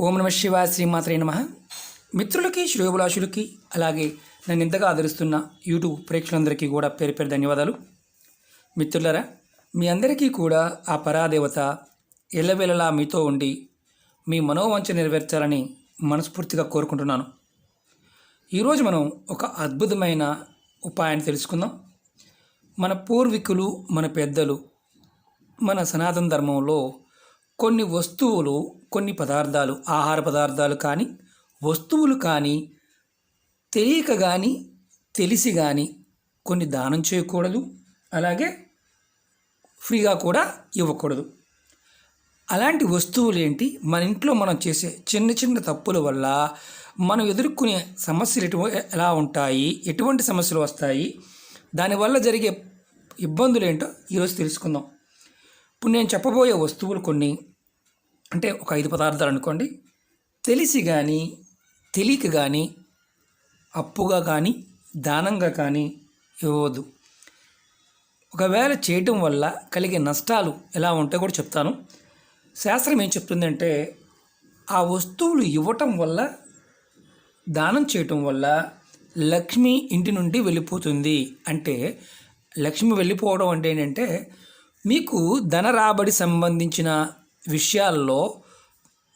ఓం నమ శివ శ్రీమాత్రే నమ. మిత్రులకి శ్రేయోభిలాషులకి అలాగే నన్ను ఇంతగా ఆదరిస్తున్న యూట్యూబ్ ప్రేక్షకులందరికీ కూడా పేరు పేరు ధన్యవాదాలు. మిత్రులరా మీ అందరికీ కూడా ఆ పరాదేవత ఎల్లవేళలా మీతో ఉండి మీ మనోవంచ నెరవేర్చాలని మనస్ఫూర్తిగా కోరుకుంటున్నాను. ఈరోజు మనం ఒక అద్భుతమైన ఉపాయాన్ని తెలుసుకుందాం. మన పూర్వీకులు మన పెద్దలు మన సనాతన ధర్మంలో కొన్ని వస్తువులు కొన్ని పదార్థాలు ఆహార పదార్థాలు కానీ వస్తువులు కానీ తెలియక కానీ తెలిసి కానీ కొన్ని దానం చేయకూడదు. అలాగే ఫ్రీగా కూడా ఇవ్వకూడదు. అలాంటి వస్తువులు ఏంటి? మన ఇంట్లో మనం చేసే చిన్న చిన్న తప్పుల వల్ల మనం ఎదుర్కొనే సమస్యలు ఎటు ఎలా ఉంటాయి? ఎటువంటి సమస్యలు వస్తాయి? దానివల్ల జరిగే ఇబ్బందులు ఏంటో ఈరోజు తెలుసుకుందాం. ఇప్పుడు నేను చెప్పబోయే వస్తువులు కొన్ని. అంటే ఒక ఐదు పదార్థాలు అనుకోండి. తెలిసి కానీ తెలియక కానీ అప్పుగా కానీ దానంగా కానీ ఇవ్వద్దు ఒకవేళ చేయటం వల్ల కలిగే నష్టాలు ఎలా ఉంటాయో కూడా చెప్తాను. శాస్త్రం ఏం చెప్తుందంటే ఆ వస్తువులు ఇవ్వటం వల్ల దానం చేయటం వల్ల లక్ష్మి ఇంటి నుండి వెళ్ళిపోతుంది. అంటే లక్ష్మి వెళ్ళిపోవడం అంటే ఏంటంటే మీకు ధన రాబడి సంబంధించిన విషయాల్లో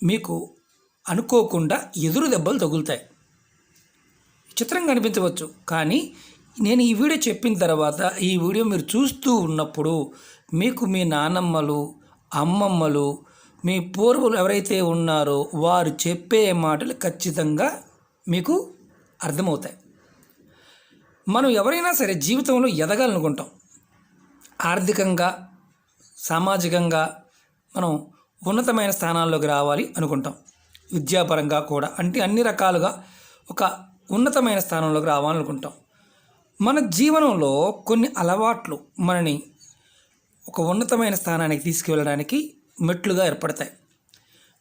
మీకు అనుకోకుండా ఎదురు దెబ్బలు తగులుతాయి. చిత్రంగా అనిపించవచ్చు. కానీ నేను ఈ వీడియో చెప్పిన తర్వాత ఈ వీడియో మీరు చూస్తూ ఉన్నప్పుడు మీకు మీ నానమ్మలు అమ్మమ్మలు మీ పూర్వులు ఎవరైతే ఉన్నారో వారు చెప్పే మాటలు ఖచ్చితంగా మీకు అర్థమవుతాయి. మనం ఎవరైనా సరే జీవితంలో ఎదగాలనుకుంటాం. ఆర్థికంగా సామాజికంగా మనం ఉన్నతమైన స్థానాల్లోకి రావాలి అనుకుంటాం. విద్యాపరంగా కూడా అంటే అన్ని రకాలుగా ఒక ఉన్నతమైన స్థానంలోకి రావాలనుకుంటాం మన జీవనంలో కొన్ని అలవాట్లు మనని ఒక ఉన్నతమైన స్థానానికి తీసుకువెళ్ళడానికి మెట్లుగా ఏర్పడతాయి.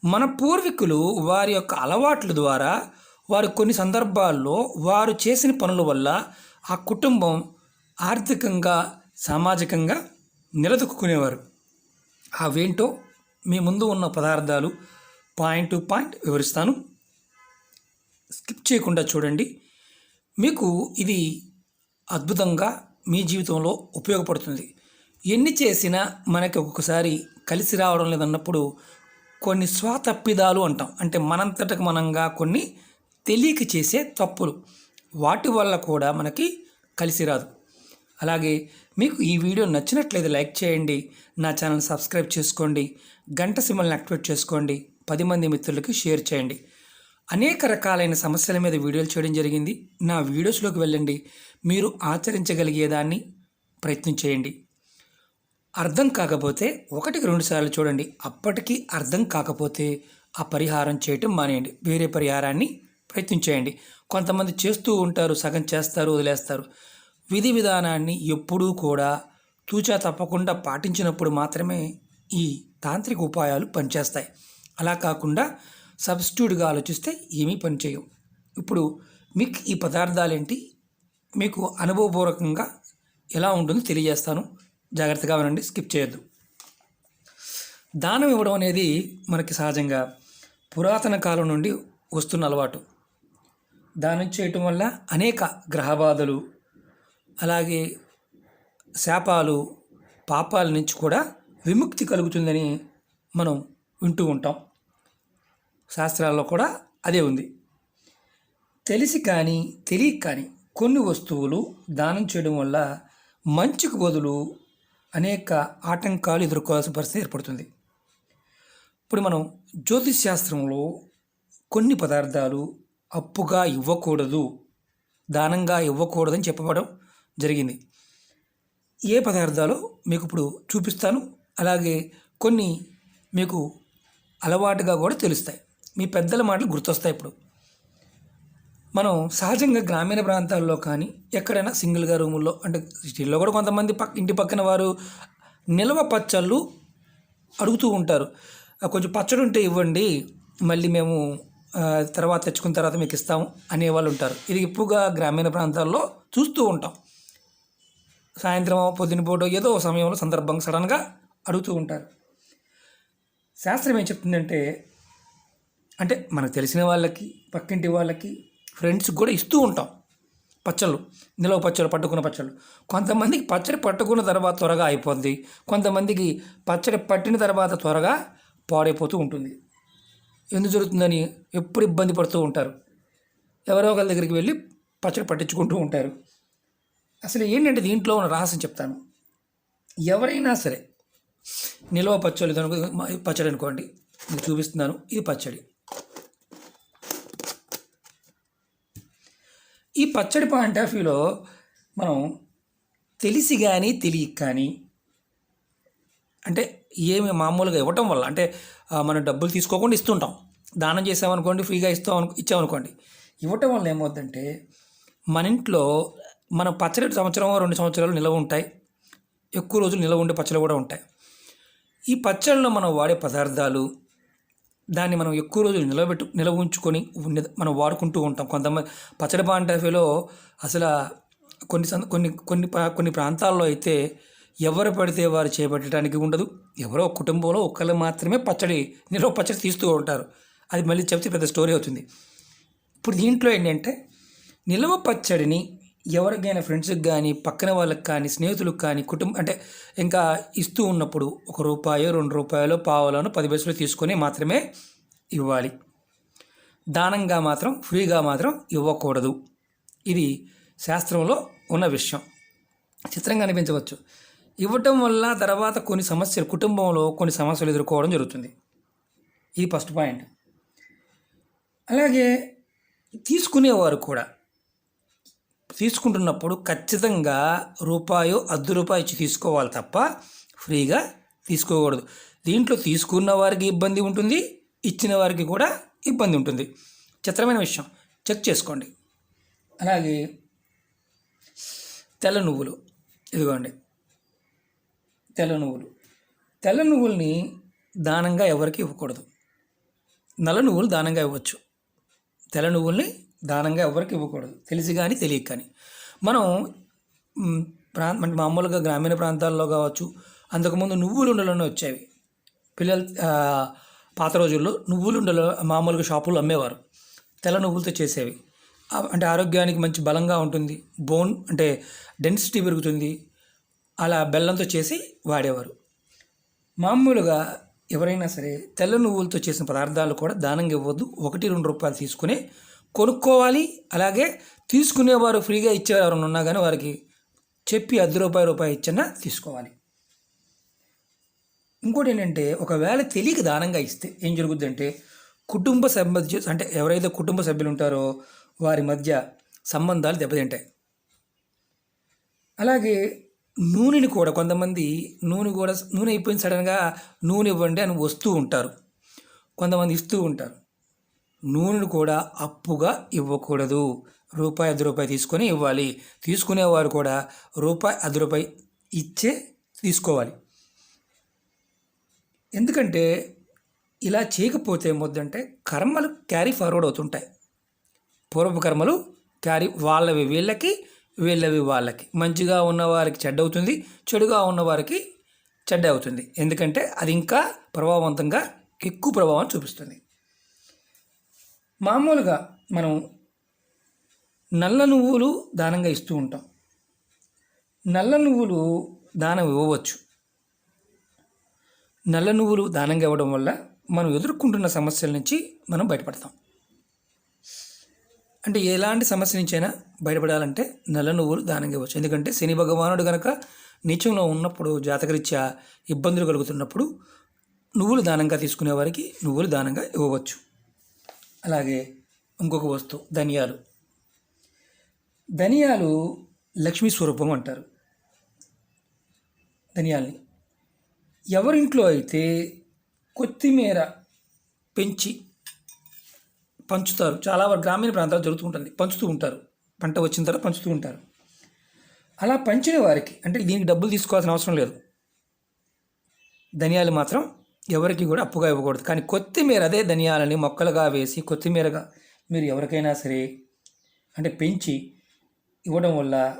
మన పూర్వీకులు వారి యొక్క అలవాట్ల ద్వారా వారు కొన్ని సందర్భాల్లో వారు చేసిన పనుల వల్ల ఆ కుటుంబం ఆర్థికంగా సామాజికంగా నిలదొక్కునేవారు. అవేంటో మీ ముందు ఉన్న పదార్థాలు పాయింట్ టు పాయింట్ వివరిస్తాను. స్కిప్ చేయకుండా చూడండి. మీకు ఇది అద్భుతంగా మీ జీవితంలో ఉపయోగపడుతుంది. ఎన్ని చేసినా మనకి ఒక్కొక్కసారి కలిసి రావడం లేదన్నప్పుడు కొన్ని స్వాతప్పిదాలు అంటాం. అంటే మనంతటకు మనంగా కొన్ని తెలియక చేసే తప్పులు. వాటి వల్ల కూడా మనకి కలిసి రాదు. అలాగే మీకు ఈ వీడియో నచ్చినట్లయితే లైక్ చేయండి నా ఛానల్ సబ్స్క్రైబ్ చేసుకోండి గంట సిమ్మల్ని యాక్టివేట్ చేసుకోండి పది మంది మిత్రులకి షేర్ చేయండి. అనేక రకాలైన సమస్యల మీద వీడియోలు చేయడం జరిగింది. నా వీడియోస్లోకి వెళ్ళండి. మీరు ఆచరించగలిగేదాన్ని ప్రయత్నం చేయండి. అర్థం కాకపోతే ఒకటికి రెండు సార్లు చూడండి. అప్పటికి అర్థం కాకపోతే ఆ పరిహారం చేయటం మానేయండి. వేరే పరిహారాన్ని ప్రయత్నం చేయండి. కొంతమంది చేస్తూ ఉంటారు సగం చేస్తారు వదిలేస్తారు. విధి విధానాన్ని ఎప్పుడూ కూడా తూచా తప్పకుండా పాటించినప్పుడు మాత్రమే ఈ తాంత్రిక ఉపాయాలు పనిచేస్తాయి. అలా కాకుండా సబ్స్టిట్యూట్గా ఆలోచిస్తే ఏమీ పనిచేయవు. ఇప్పుడు మీకు ఈ పదార్థాలేంటి? మీకు అనుభవపూర్వకంగా ఎలా ఉంటుందో తెలియజేస్తాను. జాగ్రత్తగా వినండి స్కిప్ చేయొద్దు. దానం ఇవ్వడం అనేది మనకి సహజంగా పురాతన కాలం నుండి వస్తున్న అలవాటు. దానం చేయటం వల్ల అనేక గ్రహబాధలు అలాగే శాపాలు పాపాల నుంచి కూడా విముక్తి కలుగుతుందని మనం వింటూ ఉంటాం. శాస్త్రాల్లో కూడా అదే ఉంది. తెలిసి కానీ తెలియక కానీ కొన్ని వస్తువులు దానం చేయడం వల్ల మంచికి బదులు అనేక ఆటంకాలు ఎదుర్కోవాల్సిన పరిస్థితి ఏర్పడుతుంది. ఇప్పుడు మనం జ్యోతిష్ శాస్త్రంలో కొన్ని పదార్థాలు అప్పుగా ఇవ్వకూడదు దానంగా ఇవ్వకూడదని చెప్పబడడం జరిగింది. ఏ పదార్థాలు మీకు ఇప్పుడు చూపిస్తాను అలాగే కొన్ని మీకు అలవాటుగా కూడా తెలుస్తాయి. మీ పెద్దల మాటలు గుర్తొస్తాయి ఇప్పుడు. మనం సహజంగా గ్రామీణ ప్రాంతాల్లో కానీ ఎక్కడైనా సింగిల్గా రూముల్లో అంటే సిటీల్లో కూడా కొంతమంది పక్క ఇంటి పక్కన వారు నిల్వ పచ్చళ్ళు అడుగుతూ ఉంటారు. కొంచెం పచ్చడి ఉంటే ఇవ్వండి మళ్ళీ మేము తర్వాత తెచ్చుకున్న తర్వాత మీకు ఇస్తాము అనేవాళ్ళు ఉంటారు. ఇది ఎక్కువగా గ్రామీణ ప్రాంతాల్లో చూస్తూ ఉంటాం. సాయంత్రం పొద్దునపూట ఏదో సమయంలో సందర్భంగా సడన్గా అడుగుతూ ఉంటారు. శాస్త్రం ఏం చెప్తుందంటే అంటే మనకు తెలిసిన వాళ్ళకి పక్కింటి వాళ్ళకి ఫ్రెండ్స్కి కూడా ఇస్తూ ఉంటాం. పచ్చళ్ళు నిలవ పచ్చళ్ళు పట్టుకున్న పచ్చళ్ళు. కొంతమందికి పచ్చడి పట్టుకున్న తర్వాత త్వరగా అయిపోద్ది. కొంతమందికి పచ్చడి పట్టిన తర్వాత త్వరగా పాడైపోతూ ఉంటుంది. ఎందుకు జరుగుతుందని ఎప్పుడు ఇబ్బంది పడుతూ ఉంటారు. ఎవరో ఒకరి దగ్గరికి వెళ్ళి పచ్చడి పట్టించుకుంటూ ఉంటారు. అసలు ఏంటంటే దీంట్లో ఉన్న రహస్యం చెప్తాను. ఎవరైనా సరే నిల్వ పచ్చడి పచ్చడి అనుకోండి మీకు చూపిస్తున్నాను ఇది పచ్చడి. ఈ పచ్చడి పాయింట్ ఆఫ్ వ్యూలో మనం తెలిసి కానీ తెలియక కానీ అంటే ఏమి మామూలుగా ఇవ్వటం వల్ల అంటే మనం డబ్బులు తీసుకోకుండా ఇస్తుంటాం. దానం చేసామనుకోండి ఫ్రీగా ఇస్తాం అను ఇచ్చామనుకోండి. ఇవ్వటం వల్ల ఏమవుతుందంటే మన ఇంట్లో మన పచ్చడి సంవత్సరం రెండు సంవత్సరాలు నిలవ ఉంటాయి. ఎక్కువ రోజులు నిల్వ ఉండే పచ్చళ్ళు కూడా ఉంటాయి. ఈ పచ్చళ్ళలో మనం వాడే పదార్థాలు దాన్ని మనం ఎక్కువ రోజులు నిలబెట్టు నిలవ ఉంచుకొని మనం వాడుకుంటూ ఉంటాం. కొంతమంది పచ్చడి పాంటఫీలో అసలు కొన్ని సం- కొన్ని కొన్ని కొన్ని ప్రాంతాల్లో అయితే ఎవరు పడితే వారు చేపట్టడానికి ఉండదు. ఎవరో కుటుంబంలో ఒక్కళ్ళు మాత్రమే పచ్చడి నిలవ పచ్చడి తీస్తూ ఉంటారు. అది మళ్ళీ చెప్తే పెద్ద స్టోరీ అవుతుంది. ఇప్పుడు దీంట్లో ఏంటంటే నిల్వ పచ్చడిని ఎవరికైనా ఫ్రెండ్స్కి కానీ పక్కన వాళ్ళకి కానీ స్నేహితులకు కానీ కుటుంబం అంటే ఇంకా ఇస్తూ ఉన్నప్పుడు ఒక రూపాయో రెండు రూపాయలు పావులను పది పైసలు తీసుకొని మాత్రమే ఇవ్వాలి. దానంగా మాత్రం ఫ్రీగా మాత్రం ఇవ్వకూడదు. ఇది శాస్త్రంలో ఉన్న విషయం. చిత్రంగా అనిపించవచ్చు. ఇవ్వటం వల్ల తర్వాత కొన్ని సమస్యలు కుటుంబంలో కొన్ని సమస్యలు ఎదుర్కోవడం జరుగుతుంది. ఇది ఫస్ట్ పాయింట్ అలాగే తీసుకునేవారు కూడా. తీసుకుంటున్నప్పుడు ఖచ్చితంగా రూపాయి అర్ధ రూపాయి ఇచ్చి తీసుకోవాలి తప్ప ఫ్రీగా తీసుకోకూడదు. దీంట్లో తీసుకున్న వారికి ఇబ్బంది ఉంటుంది ఇచ్చిన వారికి కూడా ఇబ్బంది ఉంటుంది. చిత్రమైన విషయం చెక్ చేసుకోండి. అలాగే తెల్ల నువ్వులు ఇదిగోండి. తెల్ల నువ్వులు. తెల్ల నువ్వుల్ని దానంగా ఎవరికి ఇవ్వకూడదు. నల్ల నువ్వులు దానంగా ఇవ్వచ్చు. తెల్ల నువ్వుల్ని దానంగా ఎవరికి ఇవ్వకూడదు. తెలిసి కానీ తెలియక కానీ మనం ప్రా అంటే మామూలుగా గ్రామీణ ప్రాంతాల్లో కావచ్చు అంతకుముందు నువ్వులు ఉండలోనే వచ్చేవి. పిల్లలు పాత రోజుల్లో నువ్వులు ఉండలో మామూలుగా షాపులు అమ్మేవారు. తెల్ల నువ్వులతో చేసేవి. అంటే ఆరోగ్యానికి మంచి బలంగా ఉంటుంది. బోన్ అంటే డెన్సిటీ పెరుగుతుంది. అలా బెల్లంతో చేసి వాడేవారు. మామూలుగా ఎవరైనా సరే తెల్ల నువ్వులతో చేసిన పదార్థాలు కూడా దానంగా ఇవ్వద్దు. ఒకటి రెండు రూపాయలు తీసుకుని కొనుక్కోవాలి. అలాగే తీసుకునేవారు ఫ్రీగా ఇచ్చేవారు ఎవరైనా ఉన్నా కానీ వారికి చెప్పి అర్ధ రూపాయి రూపాయి ఇచ్చినా తీసుకోవాలి. ఇంకోటి ఏంటంటే ఒకవేళ తెలియక దానంగా ఇస్తే ఏం జరుగుద్దంటే కుటుంబ సభ్యు అంటే ఎవరైతే కుటుంబ సభ్యులు ఉంటారో వారి మధ్య సంబంధాలు దెబ్బతింటాయి. అలాగే నూనెని కూడా కొంతమంది నూనె కూడా నూనె అయిపోయిన సడన్గా నూనె ఇవ్వండి అని వస్తూ ఉంటారు. కొంతమంది ఇస్తూ ఉంటారు. నూనెను కూడా అప్పుగా ఇవ్వకూడదు. రూపాయి అర్ధ రూపాయి తీసుకొని ఇవ్వాలి. తీసుకునేవారు కూడా రూపాయి అర్ధ రూపాయి ఇచ్చే తీసుకోవాలి. ఎందుకంటే ఇలా చేయకపోతే ఏమవుద్దంటే కర్మలు క్యారీ ఫార్వర్డ్ అవుతుంటాయి. పూర్వపు కర్మలు క్యారీ వాళ్ళవి వీళ్ళకి వీళ్ళవి వాళ్ళకి. మంచిగా ఉన్న వారికి చెడ్డ అవుతుంది చెడుగా ఉన్న వారికి చెడ్డ అవుతుంది ఎందుకంటే అది ఇంకా ప్రభావవంతంగా ఎక్కువ ప్రభావం చూపిస్తుంది. మామూలుగా మనం నల్ల నువ్వులు దానంగా ఇస్తూ ఉంటాం. నల్ల నువ్వులు దానం ఇవ్వవచ్చు. నల్ల నువ్వులు దానంగా ఇవ్వడం వల్ల మనం ఎదుర్కొంటున్న సమస్యల నుంచి మనం బయటపడతాం. అంటే ఎలాంటి సమస్య నుంచైనా బయటపడాలంటే నల్ల నువ్వులు దానంగా ఇవ్వచ్చు. ఎందుకంటే శని భగవానుడు కనుక నిత్యంలో ఉన్నప్పుడు జాతకరీత్యా ఇబ్బందులు కలుగుతున్నప్పుడు నువ్వులు దానంగా తీసుకునే వారికి నువ్వులు దానంగా ఇవ్వవచ్చు. అలాగే ఇంకొక వస్తువు ధనియాలు. ధనియాలు లక్ష్మీ స్వరూపం అంటారు. ధనియాల్ని. ఎవరింట్లో అయితే కొత్తిమీర పెంచి పంచుతారు చాలా వరకు గ్రామీణ ప్రాంతాలు జరుగుతూ ఉంటుంది పంచుతూ ఉంటారు. పంట వచ్చిన తర్వాత పంచుతూ ఉంటారు. అలా పంచిన వారికి అంటే దీనికి డబ్బులు తీసుకోవాల్సిన అవసరం లేదు. ధనియాలు మాత్రం ఎవరికి కూడా అప్పుగా ఇవ్వకూడదు. కానీ కొత్తిమీర అదే ధనియాలని మొక్కలుగా వేసి కొత్తిమీరగా మీరు ఎవరికైనా సరే అంటే పెంచి ఇవ్వడం వల్ల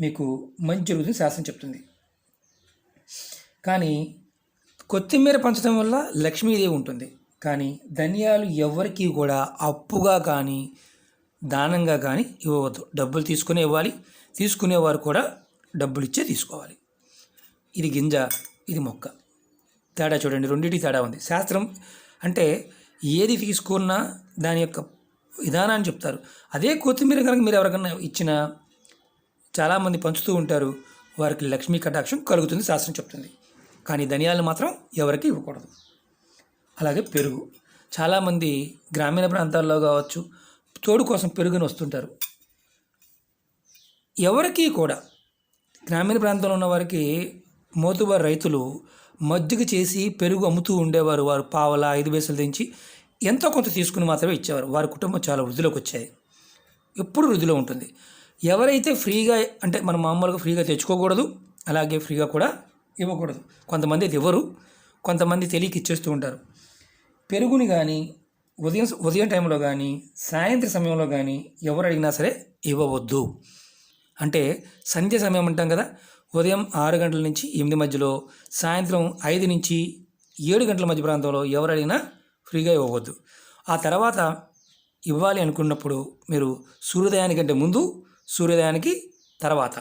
మీకు మంచి జరుగుతుంది శాస్త్రం చెప్తుంది. కానీ కొత్తిమీర పంచడం వల్ల లక్ష్మీదేవి ఉంటుంది. కానీ ధనియాలు ఎవరికి కూడా అప్పుగా కానీ దానంగా కానీ ఇవ్వవద్దు. డబ్బులు తీసుకునే ఇవ్వాలి. తీసుకునేవారు కూడా డబ్బులు ఇచ్చే తీసుకోవాలి. ఇది గింజ ఇది మొక్క. తేడా చూడండి రెండింటి తేడా ఉంది. శాస్త్రం అంటే ఏది తీసుకున్నా దాని యొక్క విధానాన్ని చెప్తారు. అదే కొత్తిమీర కనుక మీరు ఎవరికైనా ఇచ్చినా చాలామంది పంచుతూ ఉంటారు వారికి లక్ష్మీ కటాక్షం కలుగుతుంది శాస్త్రం చెప్తుంది. కానీ ధనియాలు మాత్రం ఎవరికి ఇవ్వకూడదు. అలాగే పెరుగు. చాలామంది గ్రామీణ ప్రాంతాల్లో కావచ్చు తోడు కోసం పెరుగుని వస్తుంటారు. ఎవరికి కూడా గ్రామీణ ప్రాంతంలో ఉన్న వారికి మోతుబారు రైతులు మజ్జిగ చేసి పెరుగు అమ్ముతూ ఉండేవారు. వారు పావల ఐదు పైసలు తెంచి ఎంతో కొంత తీసుకుని మాత్రమే ఇచ్చేవారు. వారి కుటుంబం చాలా వృద్ధిలోకి వచ్చాయి. ఎప్పుడు వృద్ధిలో ఉంటుంది. ఎవరైతే ఫ్రీగా అంటే మనం మామూలుగా ఫ్రీగా తెచ్చుకోకూడదు అలాగే ఫ్రీగా కూడా ఇవ్వకూడదు. కొంతమంది అది ఇవ్వరు. కొంతమంది తెలియక ఇచ్చేస్తూ ఉంటారు. పెరుగుని కానీ ఉదయం ఉదయం టైంలో కానీ సాయంత్రం సమయంలో కానీ ఎవరు అడిగినా సరే ఇవ్వవద్దు. అంటే సంధ్య సమయం అంటాం కదా ఉదయం ఆరు గంటల నుంచి ఎనిమిది మధ్యలో సాయంత్రం ఐదు నుంచి ఏడు గంటల మధ్య ప్రాంతంలో ఎవరు అడిగినా ఫ్రీగా ఇవ్వవద్దు. ఆ తర్వాత ఇవ్వాలి అనుకున్నప్పుడు మీరు సూర్యోదయానికంటే ముందు సూర్యోదయానికి తర్వాత.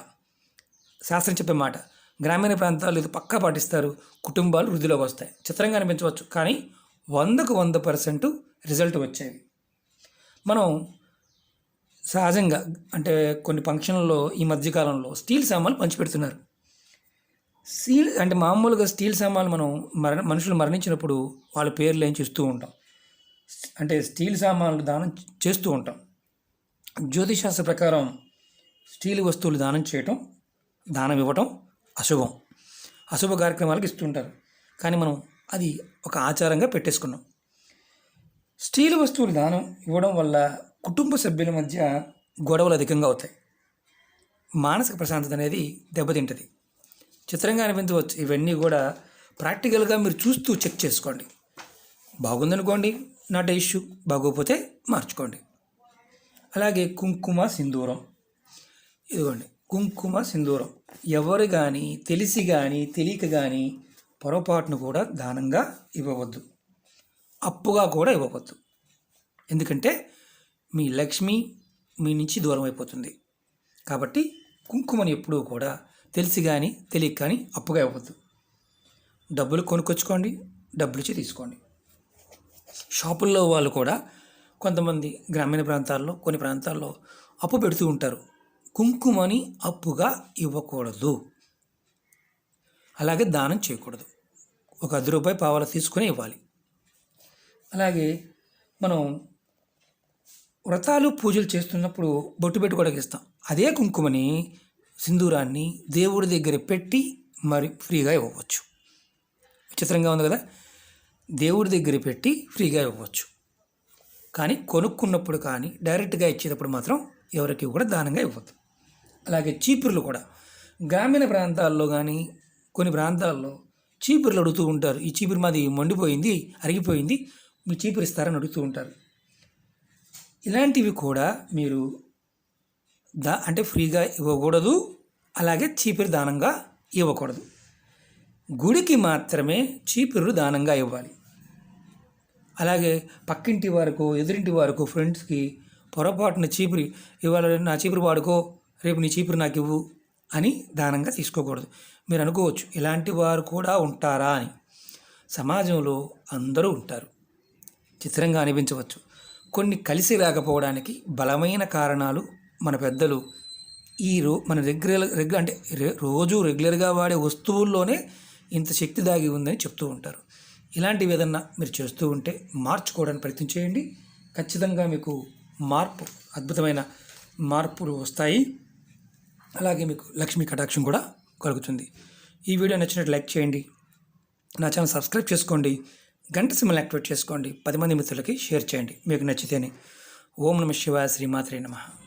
శాస్త్రం చెప్పే మాట గ్రామీణ ప్రాంతాలు ఇది పక్కా పాటిస్తారు కుటుంబాలు వృద్ధిలోకి వస్తాయి. చిత్రంగా అనిపించవచ్చు కానీ వందకు వంద పర్సెంట్ రిజల్ట్ వచ్చేది. మనం సహజంగా అంటే కొన్ని ఫంక్షన్లలో ఈ మధ్యకాలంలో స్టీల్ సామాన్లు పంచిపెడుతున్నారు. స్టీల్ అంటే మామూలుగా స్టీల్ సామాన్లు మనం మరణ మనుషులు మరణించినప్పుడు వాళ్ళ పేర్లు ఏం చేస్తూ ఉంటాం. అంటే స్టీల్ సామాన్లు దానం చేస్తూ ఉంటాం. జ్యోతిశాస్త్ర ప్రకారం స్టీల్ వస్తువులు దానం చేయటం దానం ఇవ్వటం అశుభం. అశుభ కార్యక్రమాలకు ఇస్తుంటారు. కానీ మనం అది ఒక ఆచారంగా పెట్టేసుకున్నాం. స్టీల్ వస్తువులు దానం ఇవ్వడం వల్ల కుటుంబ సభ్యుల మధ్య గొడవలు అధికంగా అవుతాయి. మానసిక ప్రశాంతత అనేది దెబ్బతింటుంది. చిత్రంగా అనిపించవచ్చు ఇవన్నీ కూడా ప్రాక్టికల్గా మీరు చూస్తూ చెక్ చేసుకోండి. బాగుందనుకోండి నాట్ ఇష్యూ బాగోకపోతే మార్చుకోండి. అలాగే కుంకుమ సింధూరం. ఇదిగోండి కుంకుమ సింధూరం. ఎవరు కానీ తెలిసి కానీ తెలియక కానీ పొరపాటును కూడా దానంగా ఇవ్వవద్దు. అప్పుగా కూడా ఇవ్వవద్దు. ఎందుకంటే మీ లక్ష్మి మీ నుంచి దూరం అయిపోతుంది. కాబట్టి కుంకుమని ఎప్పుడూ కూడా తెలిసి కానీ తెలియక కానీ అప్పుగా ఇవ్వద్దు డబ్బులు కొనుక్కొచ్చుకోండి డబ్బులు ఇచ్చి తీసుకోండి. షాపుల్లో వాళ్ళు కూడా కొంతమంది గ్రామీణ ప్రాంతాల్లో కొన్ని ప్రాంతాల్లో అప్పు పెడుతూ ఉంటారు. కుంకుమని అప్పుగా ఇవ్వకూడదు. అలాగే దానం చేయకూడదు. ఒక అర్ధ రూపాయి పావాలు తీసుకొని ఇవ్వాలి. అలాగే మనం వ్రతాలు పూజలు చేస్తున్నప్పుడు బొట్టు పెట్టుకోవడానికి ఇస్తాం. అదే కుంకుమని సింధూరాన్ని దేవుడి దగ్గర పెట్టి మరి ఫ్రీగా ఇవ్వవచ్చు. విచిత్రంగా ఉంది కదా? దేవుడి దగ్గర పెట్టి ఫ్రీగా ఇవ్వవచ్చు. కానీ కొనుక్కున్నప్పుడు కానీ డైరెక్ట్గా ఇచ్చేటప్పుడు మాత్రం ఎవరికి కూడా దానంగా ఇవ్వద్దు. అలాగే చీపుర్లు కూడా. గ్రామీణ ప్రాంతాల్లో కానీ కొన్ని ప్రాంతాల్లో చీపుర్లు అడుగుతూ ఉంటారు. ఈ చీపురు మాది మండిపోయింది అరిగిపోయింది మీ చీపురు ఇస్తారని అడుగుతూ ఉంటారు. ఇలాంటివి కూడా మీరు దా అంటే ఫ్రీగా ఇవ్వకూడదు అలాగే చీపురు దానంగా ఇవ్వకూడదు. గుడికి మాత్రమే చీపురు దానంగా ఇవ్వాలి. అలాగే పక్కింటి వారికి ఎదురింటి వారికి ఫ్రెండ్స్కి పొరపాటున చీపురి ఇవాళ నా చీపురు వాడుకో రేపు నీ చీపురు నాకు ఇవ్వు అని దానంగా తీసుకోకూడదు. మీరు అనుకోవచ్చు ఇలాంటి వారు కూడా ఉంటారా అని. సమాజంలో అందరూ ఉంటారు. చిత్రంగా అనిపించవచ్చు. కొన్ని కలిసి రాకపోవడానికి బలమైన కారణాలు మన పెద్దలు ఈ రో మన రెగ్యులర్ రెగ్యులర్ అంటే రోజు రెగ్యులర్గా వాడే వస్తువుల్లోనే ఇంత శక్తి దాగి ఉందని చెప్తూ ఉంటారు. ఇలాంటివి ఏదన్నా మీరు చేస్తూ ఉంటే మార్చుకోవడానికి ప్రయత్నం చేయండి. ఖచ్చితంగా మీకు మార్పు అద్భుతమైన మార్పులు వస్తాయి. అలాగే మీకు లక్ష్మీ కటాక్షం కూడా కలుగుతుంది. ఈ వీడియో నచ్చినట్టు లైక్ చేయండి. నా ఛానల్ సబ్స్క్రైబ్ చేసుకోండి. గంట సిమ్మల్ని యాక్టివేట్ చేసుకోండి. పది మంది మిత్రులకి షేర్ చేయండి. మీకు నచ్చితేనే. ఓం నమ శివాయ శ్రీమాత్రే నమః.